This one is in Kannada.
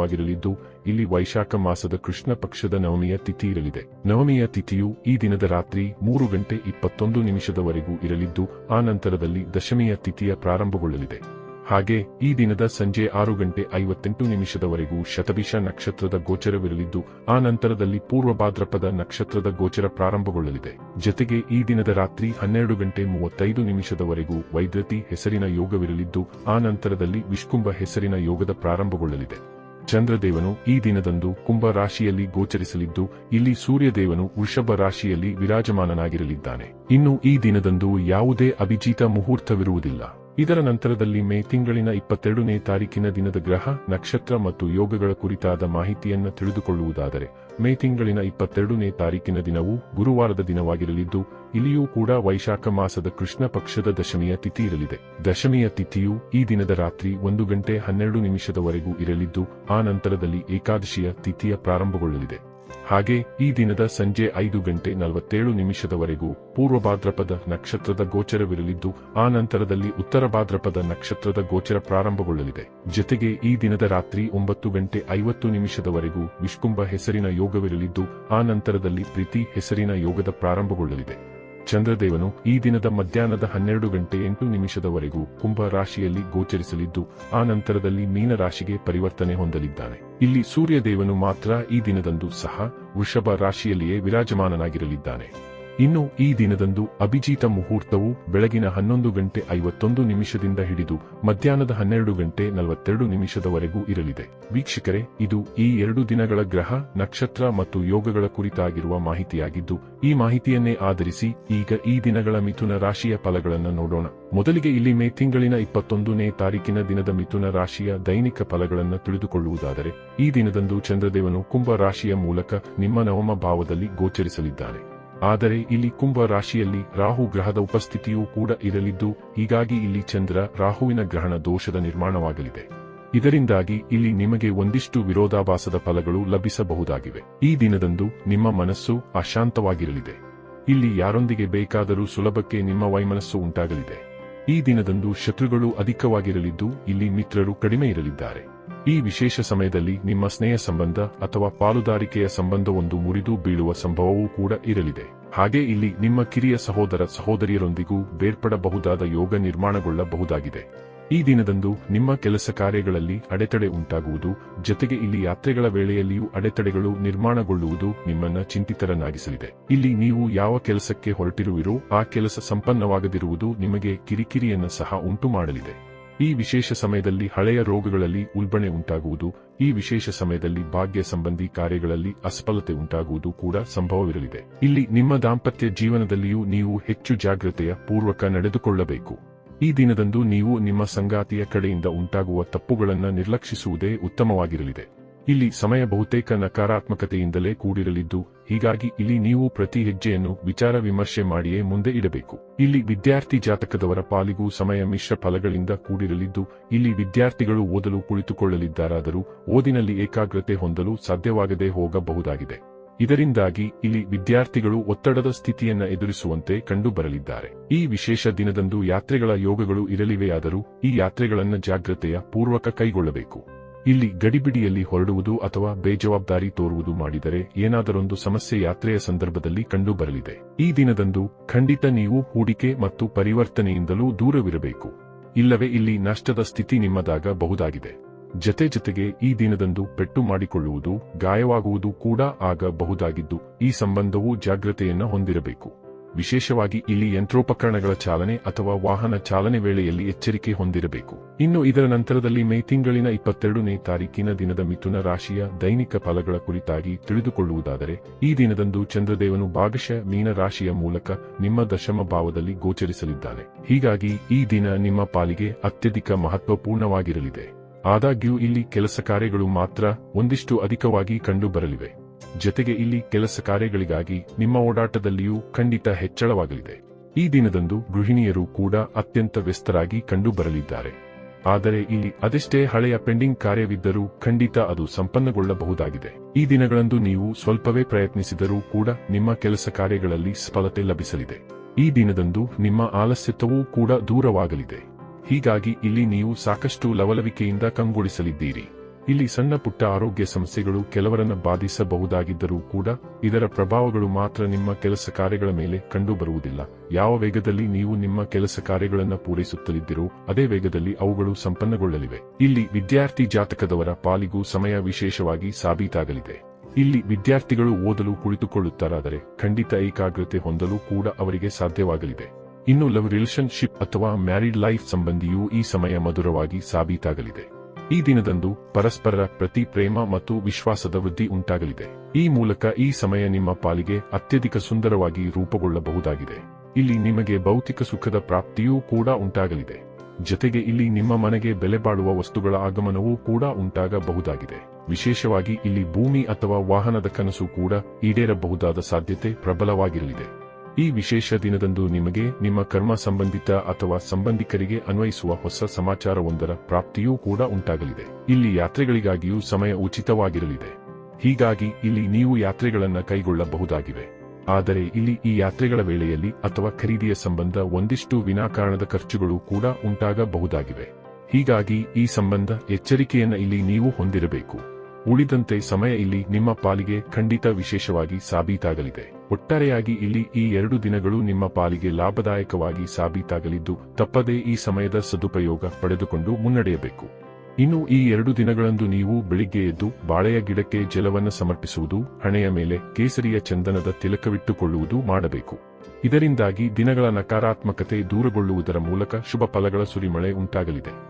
ದಿನವಾಗಿರಲಿದ್ದು ಇಲ್ಲಿ ವೈಶಾಖ ಮಾಸದ ಕೃಷ್ಣ ಪಕ್ಷದ ನವಮಿಯ ತಿಥಿ ಇರಲಿದೆ. ನವಮಿಯ ತಿಥಿಯು ಈ ದಿನದ ರಾತ್ರಿ ಮೂರು ಗಂಟೆ ಇಪ್ಪತ್ತೊಂದು ನಿಮಿಷದವರೆಗೂ ಇರಲಿದ್ದು, ಆ ನಂತರದಲ್ಲಿ ದಶಮಿಯ ತಿಥಿಯ ಪ್ರಾರಂಭಗೊಳ್ಳಲಿದೆ. ಹಾಗೆ, ಈ ದಿನದ ಸಂಜೆ ಆರು ಗಂಟೆ ಐವತ್ತೆಂಟು ನಿಮಿಷದವರೆಗೂ ಶತಭಿಷ ನಕ್ಷತ್ರದ ಗೋಚರವಿರಲಿದ್ದು, ಆ ನಂತರದಲ್ಲಿ ಪೂರ್ವ ಭಾದ್ರಪದ ನಕ್ಷತ್ರದ ಗೋಚರ ಪ್ರಾರಂಭಗೊಳ್ಳಲಿದೆ. ಜತೆಗೆ ಈ ದಿನದ ರಾತ್ರಿ ಹನ್ನೆರಡು ಗಂಟೆ ಮೂವತ್ತೈದು ನಿಮಿಷದವರೆಗೂ ವೈದ್ಯತಿ ಹೆಸರಿನ ಯೋಗವಿರಲಿದ್ದು, ಆ ನಂತರದಲ್ಲಿ ವಿಷ್ಕುಂಭ ಹೆಸರಿನ ಯೋಗದ ಪ್ರಾರಂಭಗೊಳ್ಳಲಿದೆ. ಚಂದ್ರದೇವನು ಈ ದಿನದಂದು ಕುಂಭ ರಾಶಿಯಲ್ಲಿ ಗೋಚರಿಸಲಿದ್ದು, ಇಲ್ಲಿ ಸೂರ್ಯದೇವನು ವೃಷಭ ರಾಶಿಯಲ್ಲಿ ವಿರಾಜಮಾನನಾಗಿರಲಿದ್ದಾನೆ. ಇನ್ನು ಈ ದಿನದಂದು ಯಾವುದೇ ಅಭಿಜಿತ ಮುಹೂರ್ತವಿರುವುದಿಲ್ಲ. ಇದರ ನಂತರದಲ್ಲಿ ಮೇ ತಿಂಗಳಿನ ಇಪ್ಪತ್ತೆರಡನೇ ತಾರೀಕಿನ ದಿನದ ಗ್ರಹ, ನಕ್ಷತ್ರ ಮತ್ತು ಯೋಗಗಳ ಕುರಿತಾದ ಮಾಹಿತಿಯನ್ನು ತಿಳಿದುಕೊಳ್ಳುವುದಾದರೆ ಮೇ ತಿಂಗಳಿನ ಇಪ್ಪತ್ತೆರಡನೇ ತಾರೀಕಿನ ದಿನವು ಗುರುವಾರದ ದಿನವಾಗಿರಲಿದ್ದು, ಇಲ್ಲಿಯೂ ಕೂಡ ವೈಶಾಖ ಮಾಸದ ಕೃಷ್ಣ ಪಕ್ಷದ ದಶಮಿಯ ತಿಥಿ ಇರಲಿದೆ. ದಶಮಿಯ ತಿಥಿಯು ಈ ದಿನದ ರಾತ್ರಿ ಒಂದು ಗಂಟೆ ಹನ್ನೆರಡು ನಿಮಿಷದವರೆಗೂ ಇರಲಿದ್ದು, ಆ ನಂತರದಲ್ಲಿ ಏಕಾದಶಿಯ ತಿಥಿಯ ಪ್ರಾರಂಭಗೊಳ್ಳಲಿದೆ. ಹಾಗೆ ಈ ದಿನದ ಸಂಜೆ ಐದು ಗಂಟೆ ನಲವತ್ತೇಳು ನಿಮಿಷದವರೆಗೂ ಪೂರ್ವ ಭಾದ್ರಪದ ನಕ್ಷತ್ರದ ಗೋಚರವಿರಲಿದ್ದು, ಆ ನಂತರದಲ್ಲಿ ಉತ್ತರ ಭಾದ್ರಪದ ನಕ್ಷತ್ರದ ಗೋಚರ ಪ್ರಾರಂಭಗೊಳ್ಳಲಿದೆ. ಜೊತೆಗೆ ಈ ದಿನದ ರಾತ್ರಿ ಒಂಬತ್ತು ಗಂಟೆ ಐವತ್ತು ನಿಮಿಷದವರೆಗೂ ವಿಷ್ಕುಂಭ ಹೆಸರಿನ ಯೋಗವಿರಲಿದ್ದು, ಆ ನಂತರದಲ್ಲಿ ಪ್ರೀತಿ ಹೆಸರಿನ ಯೋಗದ ಪ್ರಾರಂಭಗೊಳ್ಳಲಿದೆ. ಚಂದ್ರದೇವನು ಈ ದಿನದ ಮಧ್ಯಾಹ್ನದ ಹನ್ನೆರಡು ಗಂಟೆ ಎಂಟು ನಿಮಿಷದವರೆಗೂ ಕುಂಭ ರಾಶಿಯಲ್ಲಿ ಗೋಚರಿಸಲಿದ್ದು, ಆ ನಂತರದಲ್ಲಿ ಮೀನ ರಾಶಿಗೆ ಪರಿವರ್ತನೆ ಹೊಂದಲಿದ್ದಾನೆ. ಇಲ್ಲಿ ಸೂರ್ಯದೇವನು ಮಾತ್ರ ಈ ದಿನದಂದು ಸಹ ವೃಷಭ ರಾಶಿಯಲ್ಲಿಯೇ ವಿರಾಜಮಾನನಾಗಿರಲಿದ್ದಾನೆ. ಇನ್ನು ಈ ದಿನದಂದು ಅಭಿಜಿತ ಮುಹೂರ್ತವು ಬೆಳಗಿನ ಹನ್ನೊಂದು ಗಂಟೆ ಐವತ್ತೊಂದು ನಿಮಿಷದಿಂದ ಹಿಡಿದು ಮಧ್ಯಾಹ್ನದ ಹನ್ನೆರಡು ಗಂಟೆ ನಲವತ್ತೆರಡು ನಿಮಿಷದವರೆಗೂ ಇರಲಿದೆ. ವೀಕ್ಷಕರೇ, ಇದು ಈ ಎರಡು ದಿನಗಳ ಗ್ರಹ, ನಕ್ಷತ್ರ ಮತ್ತು ಯೋಗಗಳ ಕುರಿತಾಗಿರುವ ಮಾಹಿತಿಯಾಗಿದ್ದು, ಈ ಮಾಹಿತಿಯನ್ನೇ ಆಧರಿಸಿ ಈಗ ಈ ದಿನಗಳ ಮಿಥುನ ರಾಶಿಯ ಫಲಗಳನ್ನು ನೋಡೋಣ. ಮೊದಲಿಗೆ ಇಲ್ಲಿ ಮೇ ತಿಂಗಳಿನ ಇಪ್ಪತ್ತೊಂದನೇ ತಾರೀಕಿನ ದಿನದ ಮಿಥುನ ರಾಶಿಯ ದೈನಿಕ ಫಲಗಳನ್ನು ತಿಳಿದುಕೊಳ್ಳುವುದಾದರೆ, ಈ ದಿನದಂದು ಚಂದ್ರದೇವನು ಕುಂಭ ರಾಶಿಯ ಮೂಲಕ ನಿಮ್ಮ ನವಮ ಭಾವದಲ್ಲಿ ಗೋಚರಿಸಲಿದ್ದಾನೆ. ಆದರೆ ಇಲ್ಲಿ ಕುಂಭ ರಾಶಿಯಲ್ಲಿ ರಾಹು ಗ್ರಹದ ಉಪಸ್ಥಿತಿಯೂ ಕೂಡ ಇರಲಿದ್ದು, ಹೀಗಾಗಿ ಇಲ್ಲಿ ಚಂದ್ರ ರಾಹುವಿನ ಗ್ರಹಣ ದೋಷದ ನಿರ್ಮಾಣವಾಗಲಿದೆ. ಇದರಿಂದಾಗಿ ಇಲ್ಲಿ ನಿಮಗೆ ಒಂದಿಷ್ಟು ವಿರೋಧಾಭಾಸದ ಫಲಗಳು ಲಭಿಸಬಹುದಾಗಿವೆ. ಈ ದಿನದಂದು ನಿಮ್ಮ ಮನಸ್ಸು ಅಶಾಂತವಾಗಿರಲಿದೆ. ಇಲ್ಲಿ ಯಾರೊಂದಿಗೆ ಬೇಕಾದರೂ ಸುಲಭಕ್ಕೆ ನಿಮ್ಮ ವೈಮನಸ್ಸು ಉಂಟಾಗಲಿದೆ. ಈ ದಿನದಂದು ಶತ್ರುಗಳು ಅಧಿಕವಾಗಿರಲಿದ್ದು, ಇಲ್ಲಿ ಮಿತ್ರರು ಕಡಿಮೆ ಇರಲಿದ್ದಾರೆ. ಈ ವಿಶೇಷ ಸಮಯದಲ್ಲಿ ನಿಮ್ಮ ಸ್ನೇಹ ಸಂಬಂಧ ಅಥವಾ ಪಾಲುದಾರಿಕೆಯ ಸಂಬಂಧವೊಂದು ಮುರಿದು ಬೀಳುವ ಸಂಭವವೂ ಕೂಡ ಇರಲಿದೆ. ಹಾಗೆ ಇಲ್ಲಿ ನಿಮ್ಮ ಕಿರಿಯ ಸಹೋದರ ಸಹೋದರಿಯರೊಂದಿಗೂ ಬೇರ್ಪಡಬಹುದಾದ ಯೋಗ ನಿರ್ಮಾಣಗೊಳ್ಳಬಹುದಾಗಿದೆ. ಈ ದಿನದಂದು ನಿಮ್ಮ ಕೆಲಸ ಕಾರ್ಯಗಳಲ್ಲಿ ಅಡೆತಡೆ ಉಂಟಾಗುವುದು, ಜೊತೆಗೆ ಇಲ್ಲಿ ಯಾತ್ರೆಗಳ ವೇಳೆಯಲ್ಲಿಯೂ ಅಡೆತಡೆಗಳು ನಿರ್ಮಾಣಗೊಳ್ಳುವುದು ನಿಮ್ಮನ್ನ ಚಿಂತಿತರನ್ನಾಗಿಸಲಿದೆ. ಇಲ್ಲಿ ನೀವು ಯಾವ ಕೆಲಸಕ್ಕೆ ಹೊರಟಿರುವಿರೋ ಆ ಕೆಲಸ ಸಂಪನ್ನವಾಗದಿರುವುದು ನಿಮಗೆ ಕಿರಿಕಿರಿಯನ್ನು ಸಹ ಉಂಟು ಮಾಡಲಿದೆ ಈ ವಿಶೇಷ ಸಮಯದಲ್ಲಿ ಹಳೆಯ ರೋಗಗಳಲ್ಲಿ ಉಲ್ಬಣೆ ಉಂಟಾಗುವುದು, ಈ ವಿಶೇಷ ಸಮಯದಲ್ಲಿ ಭಾಗ್ಯ ಸಂಬಂಧಿ ಕಾರ್ಯಗಳಲ್ಲಿ ಅಸಫಲತೆ ಉಂಟಾಗುವುದು ಕೂಡ ಸಂಭವವಿರಲಿದೆ. ಇಲ್ಲಿ ನಿಮ್ಮ ದಾಂಪತ್ಯ ಜೀವನದಲ್ಲಿಯೂ ನೀವು ಹೆಚ್ಚು ಜಾಗ್ರತೆಯ ಪೂರ್ವಕ ನಡೆದುಕೊಳ್ಳಬೇಕು. ಈ ದಿನದಂದು ನೀವು ನಿಮ್ಮ ಸಂಗಾತಿಯ ಕಡೆಯಿಂದ ಉಂಟಾಗುವ ತಪ್ಪುಗಳನ್ನು ನಿರ್ಲಕ್ಷಿಸುವುದೇ ಉತ್ತಮವಾಗಿರಲಿದೆ. ಇಲ್ಲಿ ಸಮಯ ಬಹುತೇಕ ನಕಾರಾತ್ಮಕತೆಯಿಂದಲೇ ಕೂಡಿರಲಿದ್ದು ಹೀಗಾಗಿ ಇಲ್ಲಿ ನೀವು ಪ್ರತಿ ಹೆಜ್ಜೆಯನ್ನು ವಿಚಾರ ವಿಮರ್ಶೆ ಮಾಡಿಯೇ ಮುಂದೆ ಇಡಬೇಕು. ಇಲ್ಲಿ ವಿದ್ಯಾರ್ಥಿ ಜಾತಕದವರ ಪಾಲಿಗೂ ಸಮಯ ಮಿಶ್ರ ಫಲಗಳಿಂದ ಕೂಡಿರಲಿದ್ದು, ಇಲ್ಲಿ ವಿದ್ಯಾರ್ಥಿಗಳು ಓದಲು ಕುಳಿತುಕೊಳ್ಳಲಿದ್ದಾರಾದರೂ ಓದಿನಲ್ಲಿ ಏಕಾಗ್ರತೆ ಹೊಂದಲು ಸಾಧ್ಯವಾಗದೆ ಹೋಗಬಹುದಾಗಿದೆ. ಇದರಿಂದಾಗಿ ಇಲ್ಲಿ ವಿದ್ಯಾರ್ಥಿಗಳು ಒತ್ತಡದ ಸ್ಥಿತಿಯನ್ನ ಎದುರಿಸುವಂತೆ ಕಂಡುಬರಲಿದ್ದಾರೆ. ಈ ವಿಶೇಷ ದಿನದಂದು ಯಾತ್ರೆಗಳ ಯೋಗಗಳು ಇರಲಿವೆಯಾದರೂ ಈ ಯಾತ್ರೆಗಳನ್ನ ಜಾಗ್ರತೆಯ ಪೂರ್ವಕ ಕೈಗೊಳ್ಳಬೇಕು. ಇಲ್ಲಿ ಗಡಿಬಿಡಿಯಲ್ಲಿ ಹೊರಡುವುದು ಅಥವಾ ಬೇಜವಾಬ್ದಾರಿ ತೋರುವುದು ಮಾಡಿದರೆ ಏನಾದರೊಂದು ಸಮಸ್ಯೆ ಯಾತ್ರೆಯ ಸಂದರ್ಭದಲ್ಲಿ ಕಂಡುಬರಲಿದೆ. ಈ ದಿನದಂದು ಖಂಡಿತ ನೀವು ಹೂಡಿಕೆ ಮತ್ತು ಪರಿವರ್ತನೆಯಿಂದಲೂ ದೂರವಿರಬೇಕು. ಇಲ್ಲವೇ ಇಲ್ಲಿ ನಷ್ಟದ ಸ್ಥಿತಿ ನಿಮ್ಮದಾಗಬಹುದಾಗಿದೆ ಜತೆ ಜತೆಗೆ ಈ ದಿನದಂದು ಪೆಟ್ಟು ಮಾಡಿಕೊಳ್ಳುವುದು ಗಾಯವಾಗುವುದು ಕೂಡ ಆಗಬಹುದಾಗಿದ್ದು ಈ ಸಂಬಂಧವು ಜಾಗ್ರತೆಯನ್ನು ಹೊಂದಿರಬೇಕು. ವಿಶೇಷವಾಗಿ ಇಲ್ಲಿ ಯಂತ್ರೋಪಕರಣಗಳ ಚಾಲನೆ ಅಥವಾ ವಾಹನ ಚಾಲನೆ ವೇಳೆಯಲ್ಲಿ ಎಚ್ಚರಿಕೆ ಹೊಂದಿರಬೇಕು. ಇನ್ನು ಇದರ ನಂತರದಲ್ಲಿ ಮೇ ತಿಂಗಳಿನ ಇಪ್ಪತ್ತೆರಡನೇ ತಾರೀಕಿನ ದಿನದ ಮಿಥುನ ರಾಶಿಯ ದೈನಿಕ ಫಲಗಳ ಕುರಿತಾಗಿ ತಿಳಿದುಕೊಳ್ಳುವುದಾದರೆ, ಈ ದಿನದಂದು ಚಂದ್ರದೇವನು ಭಾಗಶಃ ಮೀನ ರಾಶಿಯ ಮೂಲಕ ನಿಮ್ಮ ದಶಮ ಭಾವದಲ್ಲಿ ಗೋಚರಿಸಲಿದ್ದಾನೆ. ಹೀಗಾಗಿ ಈ ದಿನ ನಿಮ್ಮ ಪಾಲಿಗೆ ಅತ್ಯಧಿಕ ಮಹತ್ವಪೂರ್ಣವಾಗಿರಲಿದೆ. ಆದಾಗ್ಯೂ ಇಲ್ಲಿ ಕೆಲಸ ಕಾರ್ಯಗಳು ಮಾತ್ರ ಒಂದಿಷ್ಟು ಅಧಿಕವಾಗಿ ಕಂಡುಬರಲಿವೆ. ಜತೆಗೆ ಇಲ್ಲಿ ಕೆಲಸ ಕಾರ್ಯಗಳಿಗಾಗಿ ನಿಮ್ಮ ಓಡಾಟದಲ್ಲಿಯೂ ಖಂಡಿತ ಹೆಚ್ಚಳವಾಗಲಿದೆ. ಈ ದಿನದಂದು ಗೃಹಿಣಿಯರು ಕೂಡ ಅತ್ಯಂತ ವ್ಯಸ್ತರಾಗಿ ಕಂಡುಬರಲಿದ್ದಾರೆ. ಆದರೆ ಇಲ್ಲಿ ಅದೆಷ್ಟೇ ಹಳೆಯ ಪೆಂಡಿಂಗ್ ಕಾರ್ಯವಿದ್ದರೂ ಖಂಡಿತ ಅದು ಸಂಪನ್ನಗೊಳ್ಳಬಹುದಾಗಿದೆ. ಈ ದಿನಗಳಂದು ನೀವು ಸ್ವಲ್ಪವೇ ಪ್ರಯತ್ನಿಸಿದರೂ ಕೂಡ ನಿಮ್ಮ ಕೆಲಸ ಕಾರ್ಯಗಳಲ್ಲಿ ಸಫಲತೆ ಲಭಿಸಲಿದೆ. ಈ ದಿನದಂದು ನಿಮ್ಮ ಆಲಸ್ಯತ್ವವೂ ಕೂಡ ದೂರವಾಗಲಿದೆ. ಹೀಗಾಗಿ ಇಲ್ಲಿ ನೀವು ಸಾಕಷ್ಟು ಲವಲವಿಕೆಯಿಂದ ಕಂಗೊಳಿಸಲಿದ್ದೀರಿ. ಇಲ್ಲಿ ಸಣ್ಣ ಪುಟ್ಟ ಆರೋಗ್ಯ ಸಮಸ್ಯೆಗಳು ಕೆಲವರನ್ನ ಬಾಧಿಸಬಹುದಾಗಿದ್ದರೂ ಕೂಡ ಇದರ ಪ್ರಭಾವಗಳು ಮಾತ್ರ ನಿಮ್ಮ ಕೆಲಸ ಕಾರ್ಯಗಳ ಮೇಲೆ ಕಂಡುಬರುವುದಿಲ್ಲ. ಯಾವ ವೇಗದಲ್ಲಿ ನೀವು ನಿಮ್ಮ ಕೆಲಸ ಕಾರ್ಯಗಳನ್ನು ಪೂರೈಸುತ್ತಲಿದ್ದೀರೋ, ಅದೇ ವೇಗದಲ್ಲಿ ಅವುಗಳು ಸಂಪನ್ನಗೊಳ್ಳಲಿವೆ. ಇಲ್ಲಿ ವಿದ್ಯಾರ್ಥಿ ಜಾತಕದವರ ಪಾಲಿಗೂ ಸಮಯ ವಿಶೇಷವಾಗಿ ಸಾಬೀತಾಗಲಿದೆ. ಇಲ್ಲಿ ವಿದ್ಯಾರ್ಥಿಗಳು ಓದಲು ಕುಳಿತುಕೊಳ್ಳುತ್ತಾರಾದರೆ ಖಂಡಿತ ಏಕಾಗ್ರತೆ ಹೊಂದಲು ಕೂಡ ಅವರಿಗೆ ಸಾಧ್ಯವಾಗಲಿದೆ. ಇನ್ನು ಲವ್ ರಿಲೇಷನ್ಶಿಪ್ ಅಥವಾ ಮ್ಯಾರಿಡ್ ಲೈಫ್ ಸಂಬಂಧಿಯೂ ಈ ಸಮಯ ಮಧುರವಾಗಿ ಸಾಬೀತಾಗಲಿದೆ. ಈ ದಿನದಂದು ಪರಸ್ಪರರ ಪ್ರತಿ ಪ್ರೇಮ ಮತ್ತು ವಿಶ್ವಾಸದ ವೃದ್ಧಿ ಉಂಟಾಗಲಿದೆ. ಈ ಮೂಲಕ ಈ ಸಮಯ ನಿಮ್ಮ ಪಾಲಿಗೆ ಅತ್ಯಧಿಕ ಸುಂದರವಾಗಿ ರೂಪುಗೊಳ್ಳಬಹುದಾಗಿದೆ. ಇಲ್ಲಿ ನಿಮಗೆ ಭೌತಿಕ ಸುಖದ ಪ್ರಾಪ್ತಿಯೂ ಕೂಡ ಉಂಟಾಗಲಿದೆ. ಜತೆಗೆ ಇಲ್ಲಿ ನಿಮ್ಮ ಮನೆಗೆ ಬೆಲೆ ಬಾಳುವ ವಸ್ತುಗಳ ಆಗಮನವೂ ಕೂಡ ಉಂಟಾಗಬಹುದಾಗಿದೆ. ವಿಶೇಷವಾಗಿ ಇಲ್ಲಿ ಭೂಮಿ ಅಥವಾ ವಾಹನದ ಕನಸು ಕೂಡ ಈಡೇರಬಹುದಾದ ಸಾಧ್ಯತೆ ಪ್ರಬಲವಾಗಿರಲಿದೆ. ಈ ವಿಶೇಷ ದಿನದಂದು ನಿಮಗೆ ನಿಮ್ಮ ಕರ್ಮ ಸಂಬಂಧಿತ ಅಥವಾ ಸಂಬಂಧಿಕರಿಗೆ ಅನ್ವಯಿಸುವ ಹೊಸ ಸಮಾಚಾರವೊಂದರ ಪ್ರಾಪ್ತಿಯೂ ಕೂಡ ಉಂಟಾಗಲಿದೆ. ಇಲ್ಲಿ ಯಾತ್ರೆಗಳಿಗಾಗಿಯೂ ಸಮಯ ಉಚಿತವಾಗಿರಲಿದೆ. ಹೀಗಾಗಿ ಇಲ್ಲಿ ನೀವು ಯಾತ್ರೆಗಳನ್ನು ಕೈಗೊಳ್ಳಬಹುದಾಗಿವೆ. ಆದರೆ ಇಲ್ಲಿ ಈ ಯಾತ್ರೆಗಳ ವೇಳೆಯಲ್ಲಿ ಅಥವಾ ಖರೀದಿಯ ಸಂಬಂಧ ಒಂದಿಷ್ಟು ವಿನಾಕಾರಣದ ಖರ್ಚುಗಳು ಕೂಡ ಉಂಟಾಗಬಹುದಾಗಿವೆ. ಹೀಗಾಗಿ ಈ ಸಂಬಂಧ ಎಚ್ಚರಿಕೆಯನ್ನು ಇಲ್ಲಿ ನೀವು ಹೊಂದಿರಬೇಕು. ಉಳಿದಂತೆ ಸಮಯ ಇಲ್ಲಿ ನಿಮ್ಮ ಪಾಲಿಗೆ ಖಂಡಿತ ವಿಶೇಷವಾಗಿ ಸಾಬೀತಾಗಲಿದೆ. ಒಟ್ಟಾರೆಯಾಗಿ ಇಲ್ಲಿ ಈ ಎರಡು ದಿನಗಳು ನಿಮ್ಮ ಪಾಲಿಗೆ ಲಾಭದಾಯಕವಾಗಿ ಸಾಬೀತಾಗಲಿದ್ದು, ತಪ್ಪದೇ ಈ ಸಮಯದ ಸದುಪಯೋಗ ಪಡೆದುಕೊಂಡು ಮುನ್ನಡೆಯಬೇಕು. ಇನ್ನು ಈ ಎರಡು ದಿನಗಳಂದು ನೀವು ಬೆಳಿಗ್ಗೆ ಎದ್ದು ಬಾಳೆಯ ಗಿಡಕ್ಕೆ ಜಲವನ್ನು ಸಮರ್ಪಿಸುವುದು, ಹಣೆಯ ಮೇಲೆ ಕೇಸರಿಯ ಚಂದನದ ತಿಲಕವಿಟ್ಟುಕೊಳ್ಳುವುದು ಮಾಡಬೇಕು. ಇದರಿಂದಾಗಿ ದಿನಗಳ ನಕಾರಾತ್ಮಕತೆ ದೂರಗೊಳ್ಳುವುದರ ಮೂಲಕ ಶುಭ ಫಲಗಳ ಸುರಿಮಳೆ ಉಂಟಾಗಲಿದೆ.